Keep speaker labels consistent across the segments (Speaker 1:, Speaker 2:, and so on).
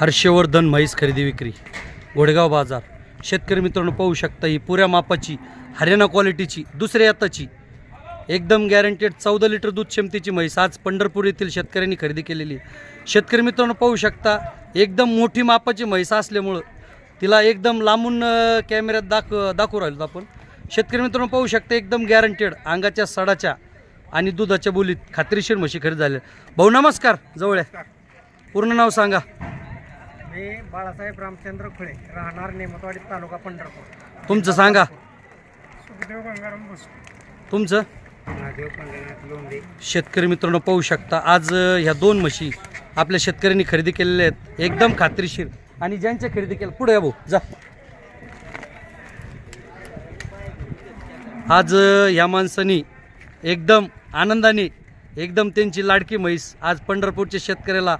Speaker 1: हर्षवर्धन म्हैस खरेदी विक्री घोडेगाव बाजार. शेतकरी मित्रांनो पाहू शकता ही पुऱ्या मापाची हरियाणा क्वालिटीची दुसऱ्या याताची. एकदम गॅरंटेड चौदा लिटर दूध क्षमतेची म्हैस आज पंढरपूर येथील शेतकऱ्यांनी खरेदी केलेली आहे. शेतकरी मित्रांनो पाहू शकता एकदम मोठी मापाची म्हैस असल्यामुळं तिला एकदम लांबून कॅमेऱ्यात दाख दाखवू राहिलो आपण. शेतकरी मित्रांनो पाहू शकता एकदम गॅरंटेड अंगाच्या सडाच्या आणि दुधाच्या बोलीत खात्रीशीर म्हशी खरेदी झाल्या. भाऊ नमस्कार जवळ आहे. पूर्ण नाव सांगा.
Speaker 2: मी बाळासाहेब रामचंद्र खुळे राहणार नेमतवाडी तालुका पंढरपूर.
Speaker 1: तुमचं सांगा.
Speaker 2: सुखदेव गंगाराम बसू
Speaker 1: तुमचं?
Speaker 2: महादेव पंढरनाथ लोंढे.
Speaker 1: शेतकरी मित्रांनो पाहू शकता आज अ, ह्या दोन म्हशी आपल्या शेतकऱ्यांनी खरेदी केलेल्या आहेत. एकदम खात्रीशीर. आणि ज्यांच्या खरेदी केल्या पुढे या भाऊ जा. आज अ, ह्या माणसानी एकदम आनंदाने एकदम त्यांची लाडकी म्हैस आज पंढरपूरच्या शेतकऱ्याला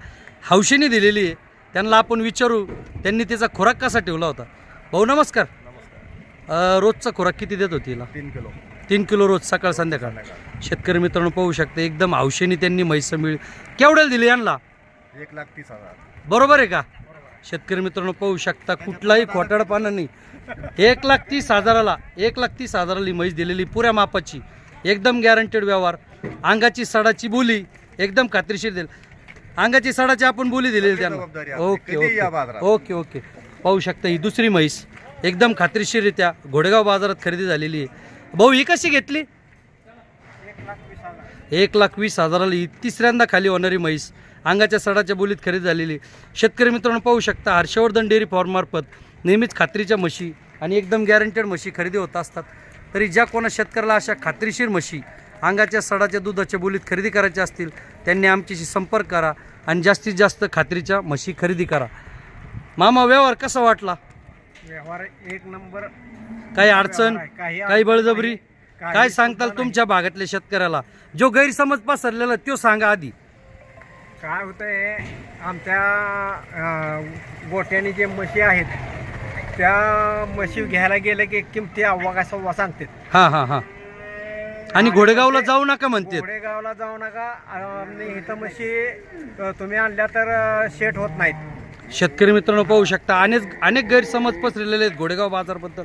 Speaker 1: हौशीने दिलेली आहे. त्यांना आपण विचारू त्यांनी त्याचा खुराक कसा ठेवला होता? भाऊ नमस्कार. अ, रोजचा खुराक किती देत होती हिला?
Speaker 3: तीन किलो.
Speaker 1: तीन किलो रोज सकाळ संध्याकाळ. शेतकरी मित्रांनो पाहू शकते एकदम हौशेनी त्यांनी म्हैस मिळ. केवढ्याला दिली यांना?
Speaker 3: एक लाख तीस हजार.
Speaker 1: बरोबर आहे का? शेतकरी मित्रांनो पाहू शकता कुठलाही खोटाडपणा नाही. एक लाख तीस हजाराला एक लाख तीस हजाराला ही म्हैस दिलेली पुऱ्या मापाची. एकदम गॅरंटेड व्यवहार. अंगाची सडाची बोली एकदम खात्रीशीर दिली. अंगाची सडाची आपण बोली दिलेली त्यांना. Okay okay. Okay okay. पाहू शकता ही दुसरी म्हैस. एकदम खात्रीशीररित्या घोडेगाव बाजारात खरेदी झालेली आहे. भाऊ ही कशी घेतली? एक लाख वीस हजाराला ही तिसऱ्यांदा खाली होणारी म्हैस. अंगाच्या सडाच्या बोलीत खरेदी झालेली शेतकरी मित्रांनो पाहू शकता हर्षवर्धन डेअरी फॉर्ममार्फत नेहमीच खात्रीच्या म्हशी आणि एकदम गॅरंटेड म्हशी खरेदी होत असतात. तरी ज्या कोणा शेतकऱ्याला अशा खात्रीशीर म्हशी अंगाच्या सडाच्या दुधाच्या बोलीत खरेदी करायच्या असतील त्यांनी आमच्याशी संपर्क करा आणि जास्तीत जास्त खात्रीच्या म्हशी खरेदी करा. मामा व्यवहार कसा वाटला?
Speaker 2: व्यवहार एक नंबर.
Speaker 1: काही अडचण.
Speaker 2: काही
Speaker 1: बळजबरी? काय सांगताल तुमच्या भागातल्या शेतकऱ्याला? जो गैरसमज पसरलेला तो सांगा आधी.
Speaker 2: काय होतंय आमच्या गोट्याने जे म्हशी आहेत त्या म्हशी घ्यायला गेलं की किमती अव्वा सव्वा सांगते
Speaker 1: हा हा हा. आणि घोडेगावला जाऊ नका म्हणते
Speaker 2: घोडेगावला जाऊ नका. आणि इथं म्हशी तुम्ही आणल्या तर शेट होत नाहीत.
Speaker 1: शेतकरी मित्रांनो पाहू शकता अनेक अनेक गैरसमज पसरलेले आहेत घोडेगाव बाजारबद्दल.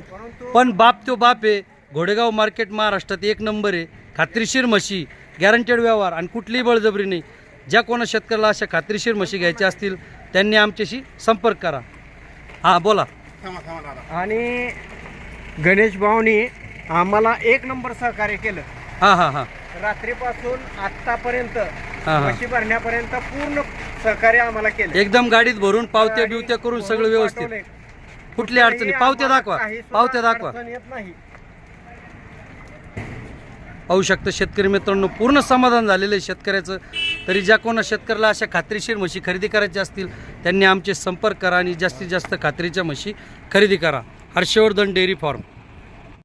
Speaker 1: पण बाप तो बाप आहे घोडेगाव मार्केट महाराष्ट्रात एक नंबर आहे. खात्रीशीर म्हशी गॅरंटेड व्यवहार आणि कुठलीही बळजबरी नाही. ज्या कोणा शेतकऱ्याला अशा खात्रीशीर म्हशी घ्यायच्या असतील त्यांनी आमच्याशी संपर्क करा. हां बोला.
Speaker 2: आणि गणेश भाऊनी आम्हाला एक नंबर सहकार्य केलं.
Speaker 1: हां हां हां.
Speaker 2: रात्रीपासून आत्तापर्यंत
Speaker 1: हा.
Speaker 2: म्हशी भरण्यापर्यंत पूर्ण सहकार्य आम्हाला केलं.
Speaker 1: एकदम गाडीत भरून पावत्या बिवत्या करून सगळं व्यवस्थित. कुठली अडचणी पावत्या दाखवा. पावत्या दाखवा.
Speaker 2: अडचण येत नाही.
Speaker 1: पाहू शकता शेतकरी मित्रांनो पूर्ण समाधान झालेलं आहे शेतकऱ्याचं. तरी ज्या कोणा शेतकऱ्याला अशा खात्रीशीर म्हशी खरेदी करायच्या असतील त्यांनी आमचे संपर्क करा आणि जास्तीत जास्त खात्रीच्या म्हशी खरेदी करा. Harshvardhan dairy farm.